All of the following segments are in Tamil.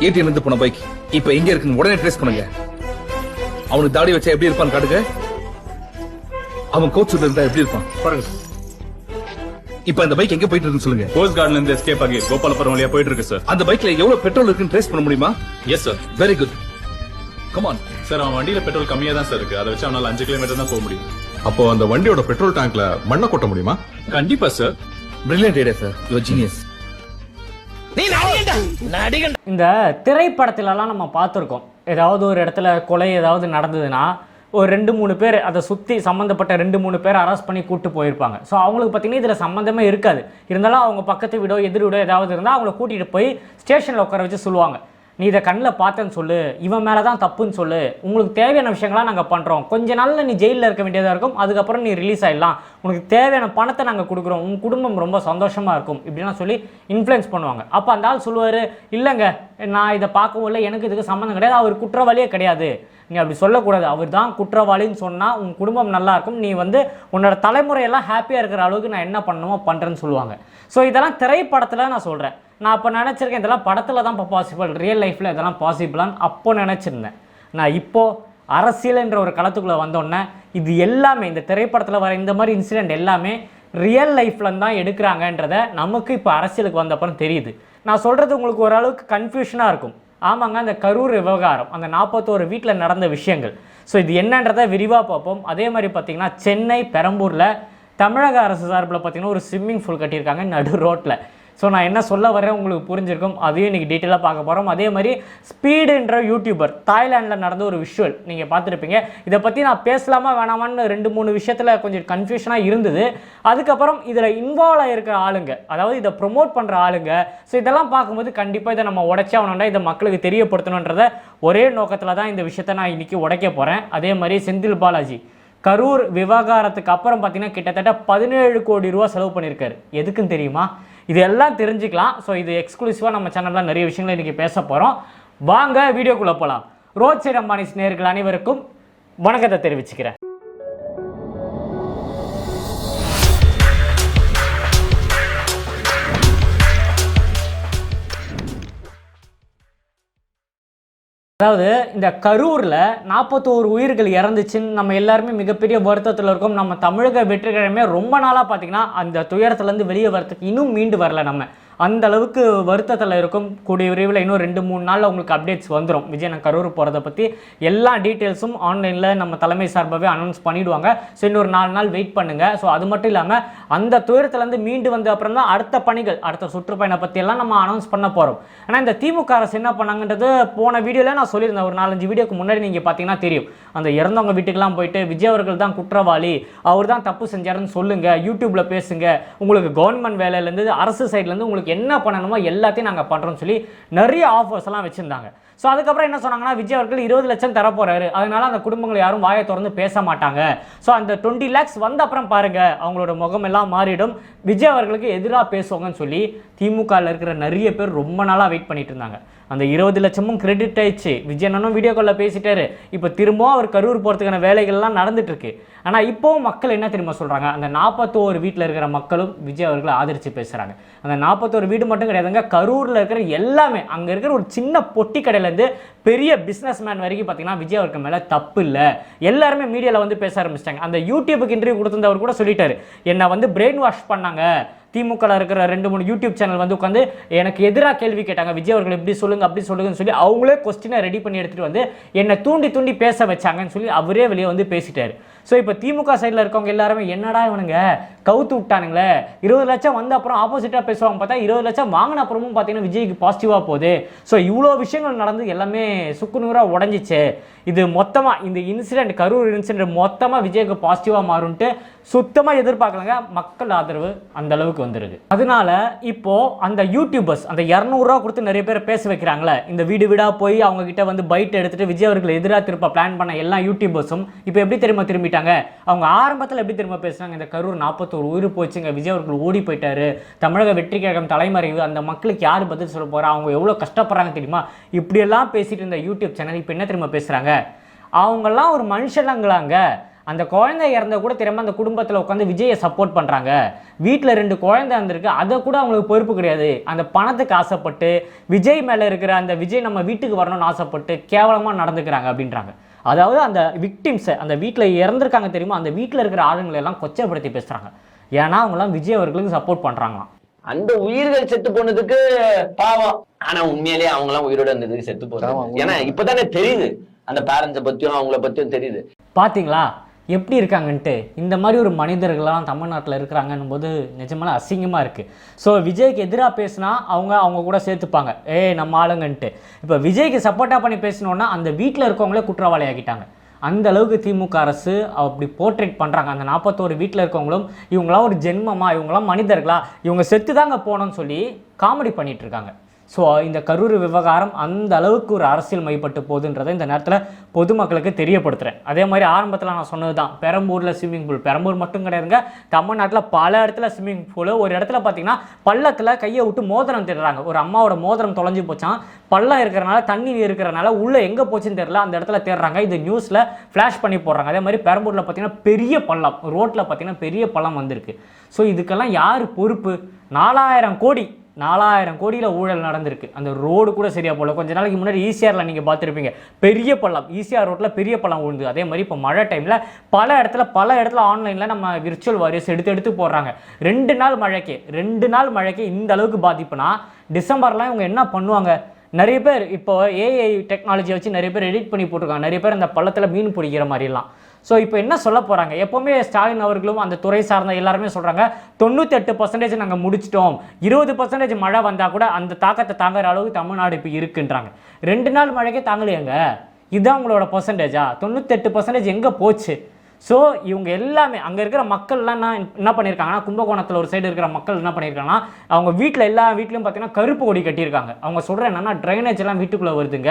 ஏடிஎம் இருந்து போன பைக். இப்ப எங்க இருக்குன்னு உடனே ட்ரேஸ் பண்ணுங்க. அவனுக்கு தாடி வச்சா எப்படி இருப்பான்னு காட்டுங்க. அவன் கோச் இருந்தா எப்படி இருப்பான்? பாருங்க. இப்ப அந்த பைக் எங்க போயிட்டு இருக்குன்னு சொல்லுங்க. கோஸ்ட் கார்டுல இருந்து எஸ்கேப் ஆகி கோபாலபுரம் வழியா போயிட்டு இருக்கு சார் அந்த பைக்ல எவ்வளவு பெட்ரோல் இருக்குன்னு ட்ரேஸ் பண்ண முடியுமா? Yes sir very good come on sir அவன் வண்டியில பெட்ரோல் கம்மியா தான் சார் இருக்கு. அதை வச்சு அவனால அஞ்சு கிலோமீட்டர் தான் போக முடியும். அப்போ அந்த வண்டியோட பெட்ரோல் டேங்க்ல மண்ணை கொட்ட முடியுமா? கண்டிப்பா sir brilliant idea sir your genius இந்த திரைப்படத்திலலாம் நம்ம பார்த்துருக்கோம். ஏதாவது ஒரு இடத்துல கொலை ஏதாவது நடந்ததுன்னா ஒரு ரெண்டு மூணு பேர் அதை சுற்றி சம்மந்தப்பட்ட ரெண்டு மூணு பேர் அரெஸ்ட் பண்ணி கூட்டு போயிருப்பாங்க. ஸோ அவங்களுக்கு பார்த்தீங்கன்னா இதில் சம்மந்தமே இருக்காது. இருந்தாலும் அவங்க பக்கத்து வீடோ எதிர் வீடோ ஏதாவது இருந்தால் அவங்கள கூட்டிகிட்டு போய் ஸ்டேஷனில் உட்கார வச்சு சொல்லுவாங்க. நீ இதை கண்ணில் பார்த்தேன்னு சொல்லு இவன் மேலே தான் தப்புன்னு சொல்லு. உங்களுக்கு தேவையான விஷயங்களாம் நாங்கள் பண்ணுறோம் கொஞ்ச நாளில் நீ ஜெயிலில் இருக்க வேண்டியதாக இருக்கும். அதுக்கப்புறம் நீ ரிலீஸ் ஆயிடலாம். உனக்கு தேவையான பணத்தை நாங்கள் கொடுக்குறோம். உன் குடும்பம் ரொம்ப சந்தோஷமாக இருக்கும். இப்படிலாம் சொல்லி இன்ஃப்ளூயன்ஸ் பண்ணுவாங்க. அப்போ அந்த ஆள் சொல்லுவார் இல்லைங்க நான் இதை பார்க்கவும் இல்லை. எனக்கு இதுக்கு சம்மந்தம் கிடையாது. அவர் குற்றவாளியே கிடையாது. நீ அப்படி சொல்லக்கூடாது. அவர் தான் குற்றவாளின்னு சொன்னால் உன் குடும்பம் நல்லா இருக்கும். நீ வந்து உன்னோட தலைமுறையெல்லாம் ஹாப்பியாக இருக்கிற அளவுக்கு நான் என்ன பண்ணணுமோ பண்ணுறேன்னு சொல்லுவாங்க. ஸோ இதெல்லாம் திரைப்படத்தில் நான் சொல்கிறேன் நான் அப்போ நினச்சிருக்கேன் இதெல்லாம் படத்தில் தான் இப்போ பாசிபிள் ரியல் லைஃப்பில் இதெல்லாம் பாசிபிளான்னு அப்போ நினச்சிருந்தேன். நான் இப்போது அரசியல்ன்ற ஒரு களத்துக்குள்ளே வந்தோடனே இது எல்லாமே இந்த திரைப்படத்தில் வர இந்த மாதிரி இன்சிடெண்ட் எல்லாமே ரியல் லைஃப்பில் தான் எடுக்கிறாங்கன்றத நமக்கு இப்போ அரசியலுக்கு வந்தப்புறம் தெரியுது. நான் சொல்கிறது உங்களுக்கு ஓரளவுக்கு கன்ஃபியூஷனாக இருக்கும். ஆமாங்க அந்த கரூர் விவகாரம் அந்த நாற்பத்தோரு வீட்டில் நடந்த விஷயங்கள். ஸோ இது என்னன்றதை விரிவாக பார்ப்போம். அதே மாதிரி பார்த்தீங்கன்னா சென்னை பெரம்பூரில் தமிழக அரசு சார்பில் பார்த்தீங்கன்னா ஒரு ஸ்விம்மிங் பூல் கட்டியிருக்காங்க நடு ரோட்டில் ஸோ நான் என்ன சொல்ல வரேன் உங்களுக்கு புரிஞ்சிருக்கும். அதையும் இன்றைக்கி டீட்டெயிலாக பார்க்க போகிறோம் அதே மாதிரி ஸ்பீடுன்ற யூடியூபர் தாய்லாண்டில் நடந்த ஒரு விஷுவல் நீங்கள் பார்த்துருப்பீங்க. இதை பற்றி நான் பேசலாமா வேணாமான்னு ரெண்டு மூணு விஷயத்தில் கொஞ்சம் கன்ஃபியூஷனாக இருந்தது. அதுக்கப்புறம் இதில் இன்வால்வ் ஆகிருக்கிற ஆளுங்க அதாவது இதை ப்ரொமோட் பண்ணுற ஆளுங்க ஸோ இதெல்லாம் பார்க்கும்போது கண்டிப்பாக இதை நம்ம உடைச்சே ஆகணும்டா இதை மக்களுக்கு தெரியப்படுத்தணுன்றத ஒரே நோக்கத்தில் தான் இந்த விஷயத்தை நான் இன்றைக்கி உடைக்க போகிறேன் அதே மாதிரி செந்தில் பாலாஜி கரூர் விவகாரத்துக்கு அப்புறம் பார்த்தீங்கன்னா கிட்டத்தட்ட பதினேழு கோடி ரூபா செலவு பண்ணியிருக்காரு. எதுக்குன்னு தெரியுமா? இது எல்லாம் தெரிஞ்சுக்கலாம். ஸோ இது எக்ஸ்க்ளூசிவாக நம்ம சேனலில் நிறைய விஷயங்களை இன்றைக்கி பேச போகிறோம் வாங்க வீடியோக்குள்ளே போகலாம் ரோட் சைட் அம்பானிஸ் நேர்கள் அனைவருக்கும் வணக்கத்தை தெரிவிச்சுக்கிறேன். அதாவது இந்த கரூரில் நாற்பத்தோரு உயிர்கள் இறந்துச்சுன்னு நம்ம எல்லாருமே மிகப்பெரிய வருத்தத்தில் இருக்கோம். நம்ம தமிழக வெற்றிக்கிழமை ரொம்ப நாளாக பார்த்தீங்கன்னா அந்த துயரத்துலேருந்து வெளியே வரத்துக்கு இன்னும் மீண்டு வரல நம்ம. அந்த அளவுக்கு வருத்தத்தில் இருக்கும். கூடிய விரைவில் இன்னும் ரெண்டு மூணு நாளில் உங்களுக்கு அப்டேட்ஸ் வந்துடும் விஜய் நான் கரூர் போகிறத பற்றி எல்லா டீட்டெயில்ஸும் ஆன்லைனில் நம்ம தலைமை சார்பாகவே அனௌன்ஸ் பண்ணிவிடுவாங்க ஸோ இன்னொரு நாலு நாள் வெயிட் பண்ணுங்கள் ஸோ அது மட்டும் இல்லாமல் அந்த துயரத்துலேருந்து மீண்டு வந்த அப்புறம் தான் அடுத்த பணிகள் அடுத்த சுற்றுப்பயணம் பற்றியெல்லாம் நம்ம அனௌன்ஸ் பண்ண போகிறோம் ஆனால் இந்த திமுக அரசு என்ன பண்ணாங்கன்றது போன வீடியோவில் நான் சொல்லியிருந்தேன். ஒரு நாலஞ்சு வீடியோக்கு முன்னாடி நீங்கள் பார்த்தீங்கன்னா தெரியும். அந்த இறந்தவங்க வீட்டுக்கெல்லாம் போயிட்டு விஜய் அவர்கள் தான் குற்றவாளி அவர் தான் தப்பு செஞ்சாருன்னு சொல்லுங்கள் யூடியூப்பில் பேசுங்க. உங்களுக்கு கவர்மெண்ட் வேலையிலேருந்து அரசு சைட்லேருந்து உங்களுக்கு என்ன பண்ணணுமோ எல்லாத்தையும் நாங்கள் பண்ணுறோம்னு சொல்லி நிறைய ஆஃபர்ஸ் எல்லாம் வச்சுருந்தாங்க. ஸோ அதுக்கப்புறம் என்ன சொன்னாங்கன்னா விஜய் அவர்கள் இருபது லட்சம் தரப்போறாரு. அதனால அந்த குடும்பங்கள் யாரும் வாயை திறந்து பேச மாட்டாங்க. ஸோ அந்த டுவெண்ட்டி லேக்ஸ் வந்த அப்புறம் பாருங்கள் அவங்களோட முகமெல்லாம் மாறிடும். விஜய் அவர்களுக்கு எதிராக பேசுவாங்கன்னு சொல்லி திமுகவில் இருக்கிற நிறைய பேர் ரொம்ப நாளாக வெயிட் பண்ணிட்டு இருந்தாங்க. அந்த இருபது லட்சமும் கிரெடிட் ஆயிடுச்சு. விஜய் வீடியோ காலில் பேசிட்டாரு. இப்போ திரும்பவும் அவர் கரூர் போகிறதுக்கான வேலைகள்லாம் நடந்துட்டுருக்கு. ஆனால் இப்போவும் மக்கள் என்ன தெரியுமா சொல்கிறாங்க அந்த நாற்பத்தோரு வீட்டில் இருக்கிற மக்களும் விஜய் அவர்களை ஆதரித்து பேசுகிறாங்க அந்த நாற்பத்தோரு வீடு மட்டும் கிடையாதுங்க கரூரில் இருக்கிற எல்லாமே அங்கே இருக்கிற ஒரு சின்ன பொட்டி கடையிலேருந்து பெரிய பிஸ்னஸ் மேன் வரைக்கும் பார்த்தீங்கன்னா விஜய் அவருக்கு மேலே தப்பு இல்லை. எல்லாருமே மீடியாவில் வந்து பேச ஆரம்பிச்சிட்டாங்க. அந்த யூடியூபுக்கு இன்டர்வியூ கொடுத்துருந்தவர் கூட சொல்லிட்டாரு. என்னை வந்து பிரெயின் வாஷ் பண்ணாங்க. திமுகவில் இருக்கிற ரெண்டு மூணு யூடியூப் சேனல் வந்து உட்காந்து எனக்கு எதிராக கேள்வி கேட்டாங்க. விஜய் அவர்கள் இப்படி சொல்லுங்க அப்படி சொல்லுங்கன்னு சொல்லி அவங்களே கொஸ்டினை ரெடி பண்ணி எடுத்துகிட்டு வந்து என்னை தூண்டி தூண்டி பேச வச்சாங்கன்னு சொல்லி அவரே வெளியே வந்து பேசிட்டாரு. ஸோ இப்போ திமுக சைடில் இருக்கவங்க எல்லாருமே என்னடா இவனுங்க? கவுத்து விட்டானுங்களே. இருபது லட்சம் வந்த அப்புறம் ஆப்போசிட்டாக பேசுவாங்க பார்த்தா இருபது லட்சம் வாங்கின அப்புறமும் பார்த்தீங்கன்னா விஜய்க்கு பாசிட்டிவாக போகுது. ஸோ இவ்வளோ விஷயங்கள் நடந்து எல்லாமே சுக்குநூறாக உடஞ்சிச்சு. இது மொத்தமாக இந்த இன்சிடென்ட் கரூர் இன்சிடென்ட் மொத்தமாக விஜய்க்கு பாசிட்டிவாக மாறும்ட்டு சுத்தமாக எதிர்பார்க்கலங்க. மக்கள் ஆதரவு அந்த அளவுக்கு வந்துருக்கு அதனால இப்போ அந்த யூடியூபர்ஸ் அந்த இரநூறுவா கொடுத்து நிறைய பேர் பேச வைக்கிறாங்களே. இந்த வீடு வீடாக போய் அவங்க கிட்ட வந்து பைட் எடுத்துட்டு விஜய் அவர்கள் எதிராக திருப்ப பிளான் பண்ண எல்லா யூடியூபர்ஸும் இப்போ எப்படி தெரியுமா திரும்பிட்டாங்க? அவங்க ஆரம்பத்தில் எப்படி திரும்ப பேசுனாங்க இந்த கரூர் நாற்பத்தோரு உயிர் போச்சுங்க. விஜய் அவர்கள் ஓடி போயிட்டாரு. தமிழக வெற்றி கழகம் தலைமறைவு. அந்த மக்களுக்கு யார் பதில் சொல்ல போகிறா அவங்க எவ்வளோ கஷ்டப்படுறாங்க தெரியுமா? இப்படியெல்லாம் பேசிட்டு இருந்த யூடியூப் சேனல் இப்போ என்ன திரும்ப பேசுகிறாங்க அவங்கெல்லாம் ஒரு மனுஷனங்களாங்க. அந்த குழந்தை இறந்த கூட திரும்ப அந்த குடும்பத்தில் உட்காந்து விஜயை சப்போர்ட் பண்ணுறாங்க வீட்டில் ரெண்டு குழந்தை இருந்திருக்கு அதை கூட அவங்களுக்கு பொறுப்பு கிடையாது. அந்த பணத்துக்கு ஆசைப்பட்டு விஜய் மேலே இருக்கிற அந்த விஜய் நம்ம வீட்டுக்கு வரணும்னு ஆசைப்பட்டு கேவலமாக நடந்துக்கிறாங்க அப்படின்றாங்க. அதாவது அந்த விக்டிம்ஸை அந்த வீட்டில் இறந்துருக்காங்க தெரியுமா? அந்த வீட்டில் இருக்கிற ஆளுங்களை எல்லாம் கொச்சைப்படுத்தி பேசுகிறாங்க ஏன்னா அவங்களாம் விஜய் அவர்களுக்கு சப்போர்ட் பண்ணுறாங்களாம் அந்த உயிர்கள் செத்து போனதுக்கு பாவம். ஆனா உண்மையிலேயே அவங்க எல்லாம் உயிரோட இருந்ததுக்கு செத்து போறாங்க ஏன்னா இப்பதானே தெரியுது. அந்த பேரண்ட்ஸை பத்தியும் அவங்கள பத்தியும் தெரியுது. பாத்தீங்களா? எப்படி இருக்காங்கன்ட்டு இந்த மாதிரி ஒரு மனிதர்கள்லாம் தமிழ்நாட்டில் இருக்கிறாங்கன்னும் போது நிஜமான அசிங்கமாக இருக்குது ஸோ விஜய்க்கு எதிராக பேசினா அவங்க அவங்க கூட சேர்த்துப்பாங்க. ஏய் நம்ம ஆளுங்கன்ட்டு. இப்போ விஜய்க்கு சப்போர்ட்டாக பண்ணி பேசினோன்னா அந்த வீட்டில் இருக்கவங்களே குற்றவாளி ஆகிட்டாங்க. அந்த அளவுக்கு திமுக அரசு அப்படி போர்ட்ரேட் பண்ணுறாங்க அந்த நாற்பத்தோரு வீட்டில் இருக்கவங்களும் இவங்களாம் ஒரு ஜென்மமா இவங்களாம் மனிதர்களா இவங்க செத்து தாங்க போகணும்னு சொல்லி காமெடி பண்ணிகிட்ருக்காங்க இருக்காங்க. ஸோ இந்த கரூர் விவகாரம் அந்த அளவுக்கு ஒரு அரசியல் மைப்பட்டு போகுதுன்றதை இந்த நேரத்தில் பொதுமக்களுக்கு தெரியப்படுத்துகிறேன் அதே மாதிரி ஆரம்பத்தில் நான் சொன்னது தான் பெரம்பூரில் ஸ்விம்மிங் பூல் பெரம்பூர் மட்டும் கிடையாதுங்க. தமிழ்நாட்டில் பல இடத்துல ஸ்விம்மிங் பூல் ஒரு இடத்துல பார்த்தீங்கன்னா பள்ளத்தில் கையை விட்டு மோதிரம் தேடுறாங்க. ஒரு அம்மாவோட மோதிரம் தொலைஞ்சு போச்சான் பள்ளம் இருக்கிறனால தண்ணி இருக்கிறனால உள்ளே எங்கே போச்சுன்னு தெரியல. அந்த இடத்துல தேடுறாங்க. இது நியூஸில் ஃப்ளாஷ் பண்ணி போடுறாங்க. அதே மாதிரி பெரம்பூரில் பார்த்தீங்கன்னா பெரிய பள்ளம். ரோட்டில் பார்த்தீங்கன்னா பெரிய பள்ளம் வந்திருக்கு. ஸோ இதுக்கெல்லாம் யார் பொறுப்பு? நாலாயிரம் கோடி நாலாயிரம் கோடியில் ஊழல் நடந்திருக்கு. அந்த ரோடு கூட சரியாக போகல. கொஞ்ச நாளைக்கு முன்னாடி ஈசிஆரில் நீங்கள் பார்த்துருப்பீங்க. பெரிய பள்ளம். ஈசிஆர் ரோட்டில் பெரிய பள்ளம் உழுந்து அதே மாதிரி இப்போ மழை டைமில் பல இடத்துல பல இடத்துல ஆன்லைனில் நம்ம விர்ச்சுவல் வாரியர்ஸ் எடுத்து எடுத்து போடுறாங்க. ரெண்டு நாள் மழைக்கு ரெண்டு நாள் மழைக்கு இந்த அளவுக்கு பாதிப்புனா டிசம்பர்லாம் இவங்க என்ன பண்ணுவாங்க? நிறைய பேர் இப்போ ஏஐ டெக்னாலஜி வச்சு நிறைய பேர் எடிட் பண்ணி போட்டிருக்காங்க. நிறைய பேர் அந்த பள்ளத்தில் மீன் பிடிக்கிற மாதிரிலாம். ஸோ இப்போ என்ன சொல்ல போகிறாங்க எப்போவுமே ஸ்டாலின் அவர்களும் அந்த துறை சார்ந்த எல்லாருமே சொல்கிறாங்க தொண்ணூத்தெட்டு பர்சன்டேஜ் நாங்கள் முடிச்சிட்டோம். இருபது பர்சன்டேஜ் மழை வந்தால் கூட அந்த தாக்கத்தை தாங்குற அளவுக்கு தமிழ்நாடு இப்போ இருக்குன்றாங்க. ரெண்டு நாள் மழைக்கே தாங்கலையாங்க? இதுதான் உங்களோட பர்சன்டேஜா தொண்ணூத்தெட்டு பர்சன்டேஜ் எங்கே போச்சு? ஸோ இவங்க எல்லாமே அங்கே இருக்கிற மக்கள்லாம் என்ன என்ன பண்ணியிருக்காங்கன்னா கும்பகோணத்தில் ஒரு சைடு இருக்கிற மக்கள் என்ன பண்ணியிருக்காங்கன்னா அவங்க வீட்டில் எல்லா வீட்லையும் பார்த்தீங்கன்னா கருப்பு கொடி கட்டியிருக்காங்க. அவங்க சொல்கிற என்னன்னா ட்ரைனேஜ் எல்லாம் வீட்டுக்குள்ளே வருதுங்க.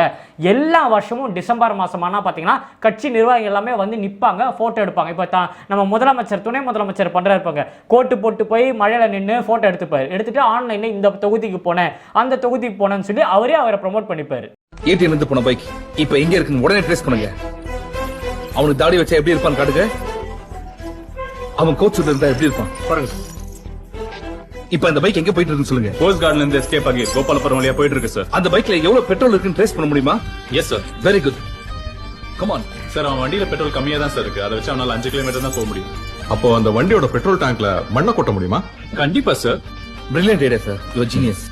எல்லா வருஷமும் டிசம்பர் மாதமானா பார்த்தீங்கன்னா கட்சி நிர்வாகிகள் எல்லாமே வந்து நிற்பாங்க ஃபோட்டோ எடுப்பாங்க. இப்போ தான் நம்ம முதலமைச்சர் துணை முதலமைச்சர் பண்ணுறா இருப்பாங்க கோட்டு போட்டு போய் மழையில் நின்று ஃபோட்டோ எடுத்துப்பார். எடுத்துட்டு ஆன்லைனில் இந்த தொகுதிக்கு போனேன் அந்த தொகுதிக்கு போனேன்னு சொல்லி அவரே அவரை ப்ரொமோட் பண்ணிப்பார். ஏடிஎம் இருந்து போன பைக் இப்போ எங்கே இருக்குன்னு உடனே ட்ரேஸ் பண்ணுங்க. அவனுக்கு தாடி வச்சா எப்படி இருப்பான்னு காட்டுங்க. அவன் கோச் இருந்தா எப்படி இருப்பான்? பாருங்க. இப்ப அந்த பைக் எங்க போயிட்டு இருக்குன்னு சொல்லுங்க. போஸ்ட் கார்டுல இருந்து எஸ்கேப் ஆகி கோபாலபுரம் வழியா போயிட்டு இருக்கு சார் அந்த பைக்ல எவ்வளவு பெட்ரோல் இருக்குன்னு ட்ரேஸ் பண்ண முடியுமா? Yes sir very good come on sir அவன் வண்டியில பெட்ரோல் கம்மியா தான் சார் இருக்கு. அதை வச்சு அவனால அஞ்சு கிலோமீட்டர் தான் போக முடியும். அப்போ அந்த வண்டியோட பெட்ரோல் டேங்க்ல மண்ணை கொட்ட முடியுமா? கண்டிப்பா sir brilliant idea sir your genius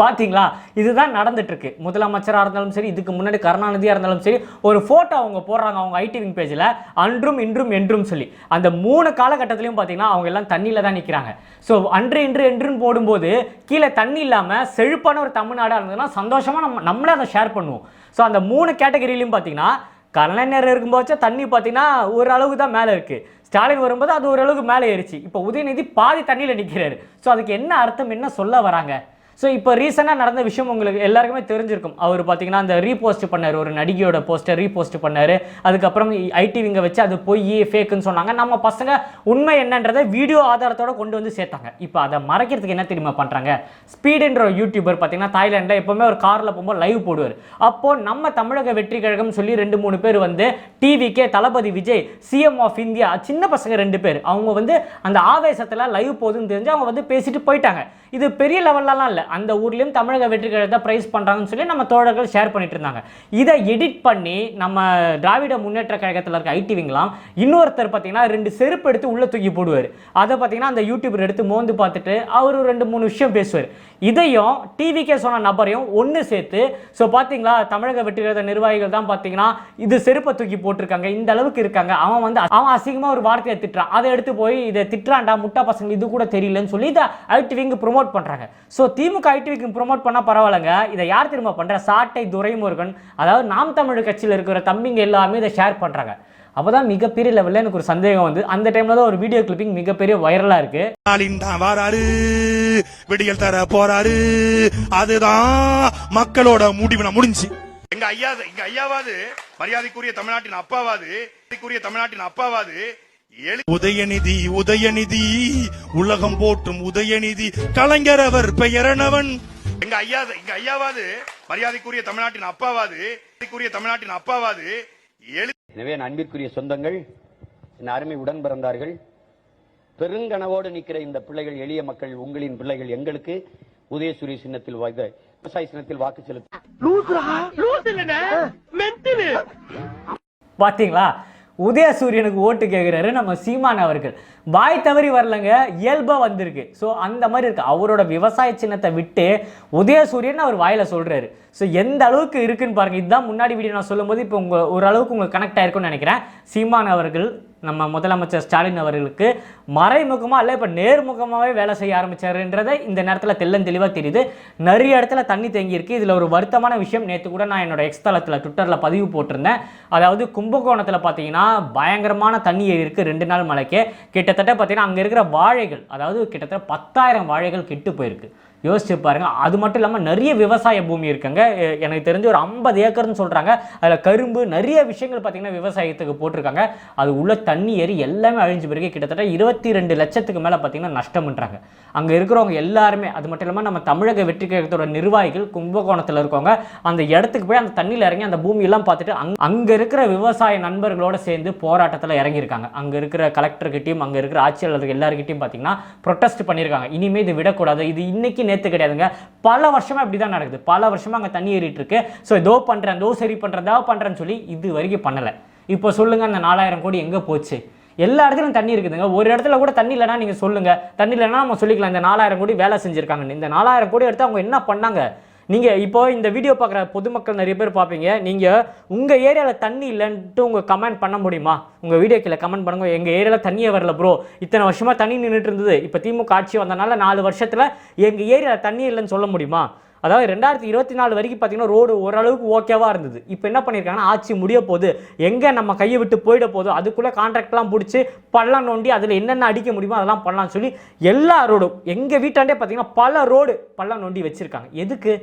பாத்தீங்களா? இதுதான் நடந்துட்டு இருக்கு முதலமைச்சராக இருந்தாலும் சரி இதுக்கு முன்னாடி கருணாநிதியாக இருந்தாலும் சரி ஒரு போட்டோ அவங்க போடுறாங்க அவங்க ஐடி விங் பேஜில் அன்றும் இன்றும் என்றும் சொல்லி. அந்த மூணு காலகட்டத்திலையும் பார்த்தீங்கன்னா அவங்க எல்லாம் தண்ணியில் தான் நிற்கிறாங்க ஸோ அன்று இன்று என்றும் போடும்போது கீழே தண்ணி இல்லாமல் செழிப்பான ஒரு தமிழ்நாடாக இருந்ததுன்னா சந்தோஷமாக நம்ம நம்மளே அதை ஷேர் பண்ணுவோம். ஸோ அந்த மூணு கேட்டகரியிலையும் பார்த்தீங்கன்னா கலைஞர் இருக்கும்போது தண்ணி பார்த்தீங்கன்னா ஓரளவுக்கு தான் மேலே இருக்குது ஸ்டாலின் வரும்போது அது ஓரளவுக்கு மேலே ஏறிச்சு. இப்போ உதயநிதி பாதி தண்ணியில் நிற்கிறாரு ஸோ அதுக்கு என்ன அர்த்தம் என்ன சொல்ல வராங்க? ஸோ இப்போ ரீசெண்டாக நடந்த விஷயம் உங்களுக்கு எல்லாருக்குமே தெரிஞ்சிருக்கும். அவர் பார்த்தீங்கன்னா அந்த ரீபோஸ்ட் பண்ணார். ஒரு நடிகையோட போஸ்டர் ரீபோஸ்ட் பண்ணார். அதுக்கப்புறம் ஐடிவிங்க வச்சு அது போய் ஃபேக்குன்னு சொன்னாங்க. நம்ம பசங்க உண்மை என்னன்றதை வீடியோ ஆதாரத்தோட கொண்டு வந்து சேர்த்தாங்க. இப்போ அதை மறைக்கிறதுக்கு என்ன தெரியுமா பண்ணுறாங்க ஸ்பீடுன்ற யூடியூபர் பார்த்தீங்கன்னா தாய்லாண்டில் எப்போவுமே ஒரு காரில் போகும்போது லைவ் போடுவார். அப்போது நம்ம தமிழக வெற்றி கழகம் சொல்லி ரெண்டு மூணு பேர் வந்து T V K Thalapathy Vijay C M of India சின்ன பசங்க ரெண்டு பேர். அவங்க வந்து அந்த ஆவேசத்தில் லைவ் போகுதுன்னு தெரிஞ்சு அவங்க வந்து பேசிட்டு போயிட்டாங்க. இது பெரிய லெவல்லலாம் இல்லை. அந்த ஊர்லேயும் தமிழக வெற்றி கழகத்தை ப்ரைஸ் பண்ணுறாங்கன்னு சொல்லி நம்ம தோழர்கள் ஷேர் பண்ணிட்டு இருந்தாங்க. இதை எடிட் பண்ணி நம்ம திராவிட முன்னேற்ற கழகத்தில் இருக்க ஐடிவிங்களாம் இன்னொருத்தர் பார்த்தீங்கன்னா ரெண்டு செருப்பு எடுத்து உள்ளே தூக்கி போடுவார். அதை பார்த்தீங்கன்னா அந்த யூடியூபர் எடுத்து மோந்து பார்த்துட்டு அவர் ரெண்டு மூணு விஷயம் பேசுவார். இதையும் டிவிக்கே சொன்ன நபரையும் ஒன்று சேர்த்து ஸோ பார்த்தீங்களா தமிழக வெற்றி கழக நிர்வாகிகள் தான் பார்த்தீங்கன்னா இது செருப்பை தூக்கி போட்டிருக்காங்க இந்த அளவுக்கு இருக்காங்க. அவன் வந்து அவன் அசிங்கமாக ஒரு வார்த்தையை திட்டுறான். அதை எடுத்து போய் இதை திட்டுறான்டா முட்டா பசங்க இது கூட தெரியலன்னு சொல்லி இதை ஐடிவிங்க ப்ரொமோட் பண்ணுறாங்க ஸோ திமுக ஐடிவிக்கு ப்ரொமோட் பண்ணால் பரவாயில்லைங்க. இதை யார் திரும்ப பண்ணுற சாட்டை துரைமுருகன். அதாவது நாம் தமிழ் கட்சியில் இருக்கிற தம்பிங்க எல்லாமே இதை ஷேர் பண்ணுறாங்க அப்பதான் மிகப்பெரிய லெவலில் எனக்கு ஒரு சந்தேகம் வந்து. அந்த டைமில் தான் ஒரு வீடியோ கிளிப்பிங் மிகப்பெரிய வைரலாக இருக்குது ஸ்டாலின் தான் வாராரு. விடியல் தர போறாரு. அதுதான் மக்களோட முடிவு நான் முடிஞ்சு. எங்க ஐயா எங்க ஐயாவாது மரியாதைக்குரிய தமிழ்நாட்டின் அப்பாவாது மரியாதைக்குரிய தமிழ்நாட்டின் அப்பாவாது உதயநிதி உதயநிதி உலகம் போட்டும் உதயநிதி கலைஞர் அவர் பெயரனவன். எங்க ஐயா எங்க ஐயாவாது மரியாதைக்குரிய தமிழ்நாட்டின் அப்பாவாது மரியாதைக்குரிய தமிழ்நாட்டின் அப்பாவாது எனவே என் அன்பிற்குரிய சொந்தங்கள் என் அருமை உடன் பிறந்தார்கள். பெருங்கனவோடு நிற்கிற இந்த பிள்ளைகள் எளிய மக்கள் உங்களின் பிள்ளைகள் எங்களுக்கு உதயசூரிய சின்னத்தில் வாய்ந்த விவசாய சின்னத்தில் வாக்கு செலுத்த பாத்தீங்களா? உதயசூரியனுக்கு ஓட்டு கேட்குறாரு நம்ம சீமான் அவர்கள். வாய் தவறி வரலங்க இயல்பாக வந்திருக்கு. ஸோ அந்த மாதிரி இருக்குது அவரோட விவசாய சின்னத்தை விட்டு உதயசூரியன் அவர் வாயில் சொல்கிறாரு ஸோ எந்த அளவுக்கு இருக்குன்னு பாருங்கள் இதுதான் முன்னாடி வீடியோ நான் சொல்லும்போது இப்போ உங்கள் ஓரளவுக்கு உங்களுக்கு கனெக்ட் ஆயிருக்கும்னு நினைக்கிறேன். சீமான் அவர்கள் நம்ம முதலமைச்சர் ஸ்டாலின் அவர்களுக்கு மறைமுகமாக இல்லை இப்போ நேர்முகமாகவே வேலை செய்ய ஆரம்பிச்சாருன்றதை இந்த நேரத்தில் தெள்ளந்தெளிவாக தெரியுது. நிறைய இடத்துல தண்ணி தேங்கியிருக்கு இதில் ஒரு வருத்தமான விஷயம். நேற்று கூட நான் என்னோட எக்ஸ் தளத்தில் ட்விட்டரில் பதிவு போட்டிருந்தேன். அதாவது கும்பகோணத்தில் பார்த்தீங்கன்னா பயங்கரமான தண்ணி இருக்குது ரெண்டு நாள் மழைக்கே. கிட்டத்தட்ட பார்த்தீங்கன்னா அங்கே இருக்கிற வாழைகள் அதாவது கிட்டத்தட்ட பத்தாயிரம் வாழைகள் கெட்டு போயிருக்கு. யோசிச்சு பாருங்க. அது மட்டும் இல்லாமல் நிறைய விவசாய பூமி இருக்குங்க. எனக்கு தெரிஞ்சு ஒரு ஐம்பது ஏக்கர்னு சொல்கிறாங்க அதில் கரும்பு நிறைய விஷயங்கள் பார்த்தீங்கன்னா விவசாயத்துக்கு போட்டிருக்காங்க. அது உள்ள தண்ணி ஏறி எல்லாமே அழிஞ்சு பிறகு கிட்டத்தட்ட இருபத்தி ரெண்டு லட்சத்துக்கு மேலே பார்த்தீங்கன்னா நஷ்டம்ன்றாங்க அங்கே இருக்கிறவங்க எல்லாருமே அது மட்டும் இல்லாமல் நம்ம தமிழக வெற்றி கழகத்தோட நிர்வாகிகள் கும்பகோணத்தில் இருக்கவங்க அந்த இடத்துக்கு போய் அந்த தண்ணியில் இறங்கி அந்த பூமியெல்லாம் பார்த்துட்டு அங் அங்கே இருக்கிற விவசாய நண்பர்களோட சேர்ந்து போராட்டத்தில் இறங்கியிருக்காங்க. அங்கே இருக்கிற கலெக்டர்கிட்டையும் அங்கே இருக்கிற ஆட்சியாளர்கள் எல்லாருக்கிட்டையும் பார்த்தீங்கன்னா ப்ரொட்டஸ்ட் பண்ணியிருக்காங்க. இனிமேல் இது விடக்கூடாது. இது இன்றைக்கி நேற்று கிடையாதுங்க. பல வருஷமாக இப்படி தான் நடக்குது. பல வருஷமாக அங்கே தண்ணி ஏறிட்டு இருக்கு. ஸோ இதோ பண்ணுறேன் இதோ சரி பண்ணுறேன் இதோ பண்ணுறேன்னு சொல்லி இது வரைக்கும் பண்ணலை. இப்போ சொல்லுங்கள் அந்த நாலாயிரம் கோடி எங்கே போச்சு? எல்லா இடத்துலையும் தண்ணி இருக்குதுங்க. ஒரு இடத்துல கூட தண்ணி இல்லைன்னா நீங்கள் சொல்லுங்கள் தண்ணி இல்லைன்னா நம்ம சொல்லிக்கலாம் இந்த நாலாயிரம் கோடி வேலை செஞ்சுருக்காங்கன்னு. இந்த நாலாயிரம் கோடி எடுத்து அவங்க என்ன பண்ணாங்க? நீங்க இப்போ இந்த வீடியோ பார்க்குற பொதுமக்கள் நிறைய பேர் பார்ப்பீங்க. நீங்க உங்க ஏரியாவில் தண்ணி இல்லைன்ட்டு உங்க கமெண்ட் பண்ண முடியுமா? உங்க வீடியோ கீழே கமெண்ட் பண்ணுங்க. எங்க ஏரியாவில் தண்ணியே வரல ப்ரோ இத்தனை வருஷமா தண்ணி நின்றுட்டு இருந்தது. இப்போ திமுக ஆட்சி வந்தனால நாலு வருஷத்துல எங்க ஏரியாவில் தண்ணி இல்லைன்னு சொல்ல முடியுமா? அதாவது ரெண்டாயிரத்தி இருபத்தி நாலு வரைக்கும் பார்த்தீங்கன்னா ரோடு ஓரளவுக்கு ஓகேவாக இருந்தது. இப்போ என்ன பண்ணியிருக்காங்கன்னா ஆட்சி முடிய போகுது. எங்கே நம்ம கையை விட்டு போயிட போதோ அதுக்குள்ளே கான்ட்ராக்ட்லாம் பிடிச்சி பள்ளம் நோண்டி அதில் என்னென்ன அடிக்க முடியுமோ அதெல்லாம் பண்ணலாம்னு சொல்லி எல்லா ரோடும் எங்கள் வீட்டாண்டே பார்த்தீங்கன்னா பல ரோடு பள்ளம் நோண்டி வச்சுருக்காங்க. எதுக்கு?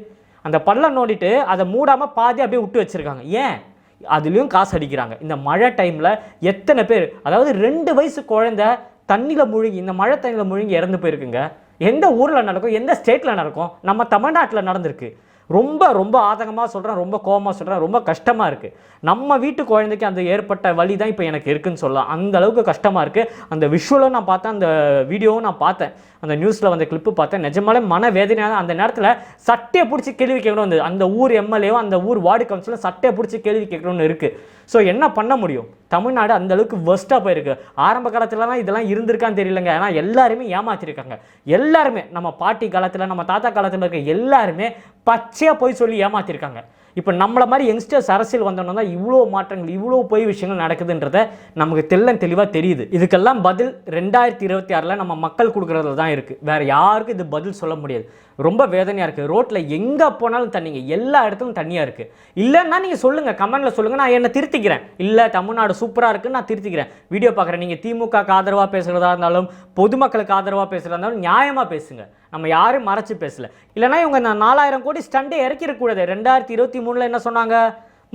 அந்த பள்ளம் நோண்டிட்டு அதை மூடாமல் பாதி அப்படியே விட்டு வச்சுருக்காங்க. ஏன்? அதுலேயும் காசு அடிக்கிறாங்க. இந்த மழை டைமில் எத்தனை பேர் அதாவது ரெண்டு வயசு குழந்தை தண்ணியில் முழுங்கி இந்த மழை தண்ணியில் முழுங்கி இறந்து போயிருக்குங்க. எந்த ஊரில் நடக்கும் எந்த ஸ்டேட்டில் நடக்கும் நம்ம தமிழ்நாட்டில் நடந்திருக்கு. ரொம்ப ரொம்ப ஆதங்கமாக சொல்கிறேன் ரொம்ப கோவமாக சொல்கிறேன் ரொம்ப கஷ்டமாக இருக்குது நம்ம வீட்டு குழந்தைக்கு அந்த ஏற்பட்ட வழி தான் இப்போ எனக்கு இருக்குதுன்னு சொல்லலாம். அந்த அளவுக்கு கஷ்டமாக இருக்குது அந்த விஷுவலும் நான் பார்த்தேன் அந்த வீடியோவும் நான் பார்த்தேன். அந்த நியூஸில் வந்த கிளிப்பு பார்த்தேன் நிஜமாலே மன வேதனையாக அந்த நேரத்தில் சட்டையை பிடிச்சி கேள்வி கேட்கணும் வந்து அந்த ஊர் எம்எல்ஏவும் அந்த ஊர் வார்டு கவுன்சிலும் சட்டையை பிடிச்சி கேள்வி கேட்கணும்னு இருக்குது ஸோ என்ன பண்ண முடியும்? தமிழ்நாடு அந்த அளவுக்கு worst-ஆ போயிருக்கு. ஆரம்ப காலத்துலலாம் இதெல்லாம் இருந்திருக்கான்னு தெரியலங்க. ஏன்னா எல்லாருமே ஏமாற்றிருக்காங்க எல்லாருமே நம்ம பாட்டி காலத்தில் நம்ம தாத்தா காலத்தில் இருக்க எல்லாருமே பச்சையாக போய் சொல்லி ஏமாற்றிருக்காங்க இப்போ நம்மளை மாதிரி யங்ஸ்டர்ஸ் அரசியல் வந்தோம்னா தான் இவ்வளோ மாற்றங்கள் இவ்வளோ பொய் விஷயங்கள் நடக்குதுன்றத நமக்கு தெல்லம் தெளிவாக தெரியுது. இதுக்கெல்லாம் பதில் ரெண்டாயிரத்தி இருபத்தி ஆறில் நம்ம மக்கள் கொடுக்குறதுல தான் இருக்குது வேற யாருக்கும் இது பதில் சொல்ல முடியாது. ரொம்ப வேதனையாக இருக்குது ரோட்டில் எங்கே போனாலும் தண்ணிங்க எல்லா இடத்துலும் தண்ணியாக இருக்குது இல்லைன்னா நீங்கள் சொல்லுங்கள் கமெண்ட்டில் சொல்லுங்கள் நான் என்னை திருத்திக்கிறேன். இல்லை தமிழ்நாடு சூப்பராக இருக்குன்னு நான் திருத்திக்கிறேன். வீடியோ பார்க்குறேன் நீங்கள் திமுகக்கு ஆதரவாக பேசுகிறதா இருந்தாலும் பொதுமக்களுக்கு ஆதரவாக பேசுகிறதா இருந்தாலும் நியாயமாக பேசுங்க. நம்ம யாரும் மறைச்சு பேசல. இல்லைன்னா இவங்க இந்த நாலாயிரம் கோடி ஸ்டண்டே இறக்கிடக்கூடாது ரெண்டாயிரத்தி இருபத்தி மூணில் என்ன சொன்னாங்க?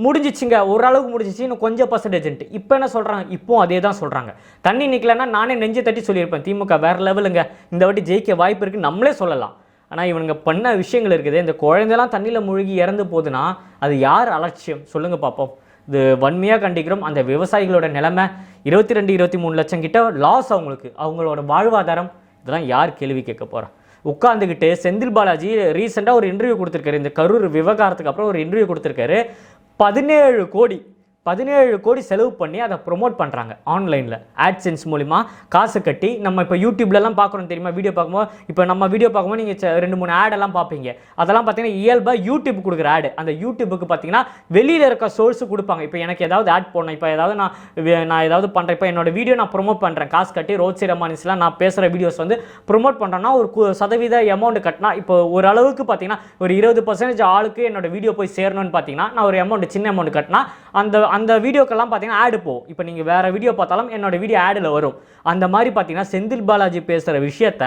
முடிஞ்சிச்சுங்க ஓரளவுக்கு முடிஞ்சிச்சு இன்னும் கொஞ்சம் பர்சன்டேஜ்ன்ட்டு இப்போ என்ன சொல்கிறாங்க இப்போ அதே தான் சொல்கிறாங்க தண்ணி நிற்கலன்னா நானே நெஞ்சை தட்டி சொல்லியிருப்பேன். திமுக வேறு லெவலுங்க இந்த வாட்டி ஜெயிக்க வாய்ப்பு இருக்குது நம்மளே சொல்லலாம். ஆனால் இவனுங்க பண்ண விஷயங்கள் இருக்குது இந்த குழந்தைலாம் தண்ணியில் மூழ்கி இறந்து போகுதுன்னா அது யார் அலட்சியம்? சொல்லுங்கள் பார்ப்போம் இது வன்மையாக கண்டிக்கிறோம். அந்த விவசாயிகளோட நிலைமை இருபத்தி ரெண்டு இருபத்தி மூணு லட்சம் கிட்ட லாஸ் அவங்களுக்கு. அவங்களோட வாழ்வாதாரம் இதெல்லாம் யார் கேள்வி கேட்க போகிறா உட்காந்துக்கிட்டு செந்தில் பாலாஜி ரீசெண்டாக ஒரு இன்டர்வியூ கொடுத்துருக்காரு. இந்த கரூர் விவகாரத்துக்கு அப்புறம் ஒரு இன்டர்வியூ கொடுத்துருக்காரு. பதினேழு கோடி பதினேழு கோடி செலவு பண்ணி அதை ப்ரொமோட் பண்ணுறாங்க ஆன்லைனில் ஆட்சென்ஸ் மூலிமா காசு கட்டி நம்ம இப்போ யூடியூப்லலாம் பார்க்குறோம் தெரியுமா? வீடியோ பார்க்கும்போது இப்போ நம்ம வீடியோ பார்க்கும்போது நீங்கள் ரெண்டு மூணு ஆடெல்லாம் பார்ப்பீங்க. அதெல்லாம் பார்த்தீங்கன்னா இயல்பாக யூடியூப் கொடுக்குற ஆடு அந்த யூடியூபுக்கு பார்த்தீங்கன்னா வெளியில் இருக்க சோர்ஸு கொடுப்பாங்க. இப்போ எனக்கு ஏதாவது ஆட் போடணும். இப்போ ஏதாவது நான் வே- நான் ஏதாவது பண்ணுறேன் இப்போ என்னோட வீடியோ நான் ப்ரொமோட் பண்ணுறேன் காசு கட்டி ரோட் சைட் அமானிஸ்லாம் நான் பேசுகிற வீடியோஸ் வந்து ப்ரொமோட் பண்ணுறேன்னா ஒரு கு- சதவீத அமௌண்ட் கட்டினா இப்போ ஓரளவுக்கு பார்த்தீங்கன்னா ஒரு இருபது பர்சன்டேஜ் ஆளுக்கு என்னோட வீடியோ போய் சேரணும்னு பார்த்தீங்கன்னா நான் ஒரு அமௌண்ட் சின்ன அமௌண்ட் கட்டினா அந்த அந்த வீடியோக்கெல்லாம் பார்த்தீங்கன்னா ஆடு போகும் இப்போ நீங்கள் வேறு வீடியோ பார்த்தாலும் என்னோடய வீடியோ ஆடில் வரும். அந்த மாதிரி பார்த்தீங்கன்னா செந்தில் பாலாஜி பேசுகிற விஷயத்த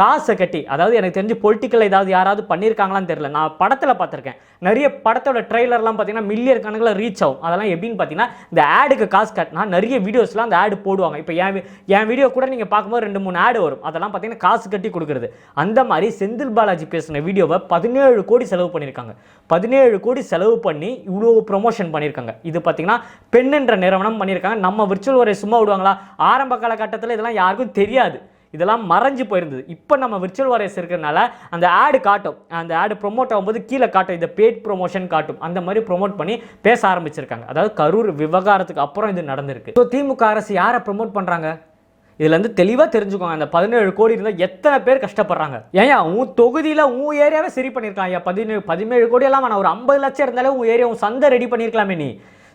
காசை கட்டி அதாவது எனக்கு தெரிஞ்சு பொலிட்டிக்கல் ஏதாவது யாராவது பண்ணியிருக்காங்களான்னு தெரியல. நான் படத்தில் பார்த்துருக்கேன். நிறைய படத்தோட ட்ரெய்லர்லாம் பார்த்தீங்கன்னா மில்லியன் கணக்கில் ரீச் ஆகும். அதெல்லாம் எப்படின்னு பார்த்தீங்கன்னா இந்த ஆடுக்கு காசு கட்டினா நிறைய வீடியோஸ்லாம் அந்த ஆடு போடுவாங்க. இப்போ என் என் வீடியோ கூட நீங்கள் பார்க்கும்போது ரெண்டு மூணு ஆடு வரும். அதெல்லாம் பார்த்தீங்கன்னா காசு கட்டி கொடுக்குறது. அந்த மாதிரி செந்தில் பாலாஜி பேசின வீடியோவை பதினேழு கோடி செலவு பண்ணியிருக்காங்க. பதினேழு கோடி செலவு பண்ணி இவ்வளோ ப்ரொமோஷன் பண்ணியிருக்காங்க. இது பார்த்தீங்கன்னா பெண் என்ற நிறுவனம் பண்ணியிருக்காங்க. நம்ம விர்ச்சுவல் வரை சும்மா விடுவாங்களா? ஆரம்ப காலகட்டத்தில் இதெல்லாம் யாருக்கும் தெரியாது. இதெல்லாம் மறைஞ்சு போயிருந்தது. இப்போ நம்ம விர்ச்சுவல் வாரியர்ஸ் இருக்கிறனால அந்த ஆடு காட்டும். அந்த ஆடு ப்ரொமோட் ஆகும்போது கீழே காட்டும். இந்த பேட் ப்ரொமோஷன் காட்டும். அந்த மாதிரி ப்ரொமோட் பண்ணி பேச ஆரம்பிச்சிருக்காங்க. அதாவது கரூர் விவகாரத்துக்கு அப்புறம் இது நடந்திருக்கு. ஸோ திமுக அரசு யாரை ப்ரொமோட் பண்ணுறாங்க இதுலேருந்து தெளிவாக தெரிஞ்சுக்கோங்க. அந்த பதினேழு கோடி இருந்தால் எத்தனை பேர் கஷ்டப்படுறாங்க? ஏன்யா உன் தொகுதியில் உன் ஏரியாவே சரி பண்ணியிருக்கான். ஐயா பதினேழு பதினேழு கோடி எல்லாம் வேணாம். ஒரு ஐம்பது லட்சம் இருந்தாலே உன் ஏரியா உன் சந்தை ரெடி பண்ணியிருக்கலாமே நீ.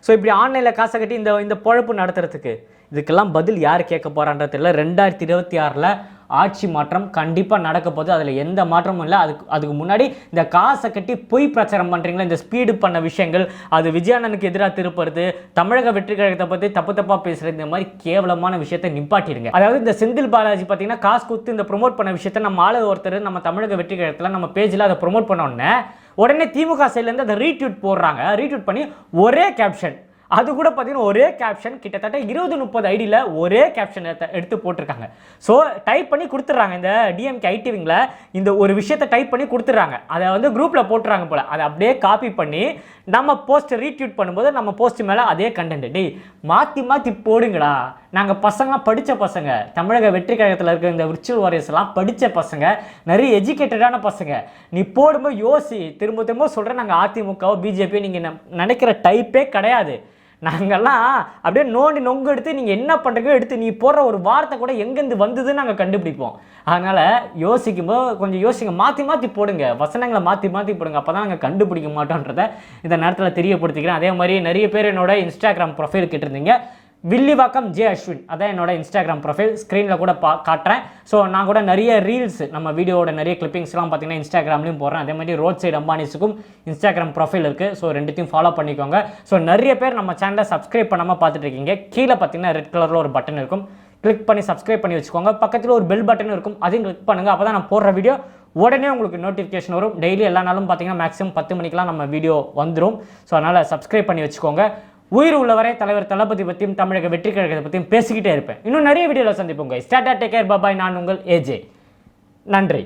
ஸோ இப்படி ஆன்லைனில் காசை கட்டி இந்த இந்த பொழப்பு நடத்துறதுக்கு இதுக்கெல்லாம் பதில் யார் கேட்க போகிறான்றது தெரியல. ரெண்டாயிரத்தி இருபத்தி ஆறில் ஆட்சி மாற்றம் கண்டிப்பாக நடக்க போகுது. அதில் எந்த மாற்றமும் இல்லை. அதுக்கு அதுக்கு முன்னாடி இந்த காசை கட்டி பொய் பிரச்சாரம் பண்ணுறீங்களா இந்த ஸ்பீடு பண்ண விஷயங்கள் அது விஜயானனுக்கு எதிராக திருப்புறது தமிழக வெற்றி கழகத்தை பற்றி தப்பு தப்பாக பேசுறது இந்த மாதிரி கேவலமான விஷயத்தை நிப்பாட்டிடுங்க. அதாவது இந்த செந்தில் பாலாஜி பார்த்தீங்கன்னா காசு கொடுத்து இந்த ப்ரொமோட் பண்ண விஷயத்தை நம்ம ஆளு ஒருத்தர் நம்ம தமிழக வெற்றி கழகத்தில் நம்ம பேஜில் அதை ப்ரொமோட் பண்ண உடனே உடனே திமுக சைட்லேருந்து அதை ரீட்வீட் போடுறாங்க. ரீட்வீட் பண்ணி ஒரே கேப்ஷன் அது கூட பார்த்தீங்கன்னா ஒரே கேப்ஷன் கிட்டத்தட்ட இருபது முப்பது ஐடியில் ஒரே கேப்ஷன் எடுத்து போட்டிருக்காங்க. ஸோ டைப் பண்ணி கொடுத்துட்றாங்க இந்த டிஎம்கே ஐடிவிங்கில் இந்த ஒரு விஷயத்தை டைப் பண்ணி கொடுத்துட்றாங்க. அதை வந்து குரூப்பில் போட்டுறாங்க போல். அதை அப்படியே காப்பி பண்ணி நம்ம போஸ்ட் ரீட்வீட் பண்ணும்போது நம்ம போஸ்ட் மேலே அதே கண்டென்ட் டேய் மாற்றி மாற்றி போடுங்களா நாங்கள் பசங்களாம் படித்த பசங்க தமிழக வெற்றி கழகத்தில் இருக்கிற இந்த விர்ச்சுவல் வாரியர்ஸ்லாம் படித்த பசங்க நிறைய எஜுகேட்டடான பசங்க நீ போடும்போது யோசி. திரும்ப திரும்ப சொல்கிறேன் நாங்கள் அதிமுகவோ பிஜேபியோ நீங்கள் நினைக்கிற டைப்பே கிடையாது. நாங்கெல்லாம் அப்படியே நோண்டி நொங்கு எடுத்து நீங்கள் என்ன பண்ணுறீங்க எடுத்து நீ போடுற ஒரு வார்த்தை கூட எங்கேருந்து வந்ததுன்னு நாங்கள் கண்டுபிடிப்போம். அதனால் யோசிக்கும் போது கொஞ்சம் யோசிங்க. மாற்றி மாற்றி போடுங்க. வசனங்களை மாற்றி மாற்றி போடுங்க. அப்போ தான் நாங்கள் கண்டுபிடிக்க மாட்டோன்றதை இந்த நேரத்தில் தெரியப்படுத்திக்கிறேன். அதே மாதிரி நிறைய பேர் என்னோட இன்ஸ்டாகிராம் ப்ரொஃபைல் கேட்டிருந்தீங்க. வில்லிவாக்கம் ஜே அஸ்வின். அதான் என்னோட இன்ஸ்டாகிராம் ப்ரொஃபைல் ஸ்க்ரீனில் கூட பா காட்டுறேன். ஸோ நான் கூட நிறைய ரீல்ஸ் நம்ம வீடியோட நிறைய கிளிப்பிங்ஸ்லாம் பார்த்தீங்கன்னா இன்ஸ்டாகிராம்லையும் போடுறேன். அதே மாதிரி ரோட் சைடு அம்பானிஸுக்கும் இன்ஸ்டாகிராம் ப்ரொஃபைல் இருக்குது ஸோ ரெண்டுத்தையும் ஃபாலோ பண்ணிக்கோங்க. ஸோ நிறைய பேர் நம்ம சேனலை சப்ஸ்கிரைப் பண்ணாமல் பார்த்துட்டு இருக்கீங்க கீழே பார்த்தீங்கன்னா ரெட் கலரில் ஒரு பட்டன் இருக்கும். கிளிக் பண்ணி சப்ஸ்கிரைப் பண்ணி வச்சுக்கோங்க. பக்கத்தில் ஒரு பெல் பட்டன் இருக்கும். அதையும் கிளிக் பண்ணுங்கள் அப்போ தான் நான் போடுற வீடியோ உடனே உங்களுக்கு நோட்டிஃபிகேஷன் வரும். டெய்லி எல்லா நாளும் பார்த்தீங்கன்னா மேக்ஸிமம் பத்து மணிக்கெலாம் நம்ம வீடியோ வந்துடும் ஸோ அதனால் சப்ஸ்கிரைப் பண்ணி வச்சுக்கோங்க. உயிர் உள்ளவரை தலைவர் தளபதி பற்றியும் தமிழக வெற்றி கழகத்தை பற்றியும் பேசிக்கிட்டே இருப்பேன். இன்னும் நிறைய வீடியோவில் சந்திப்போங்க ஸ்டாட்டா டேக் கேர் பாபாய் நான் உங்கள் ஏஜே நன்றி.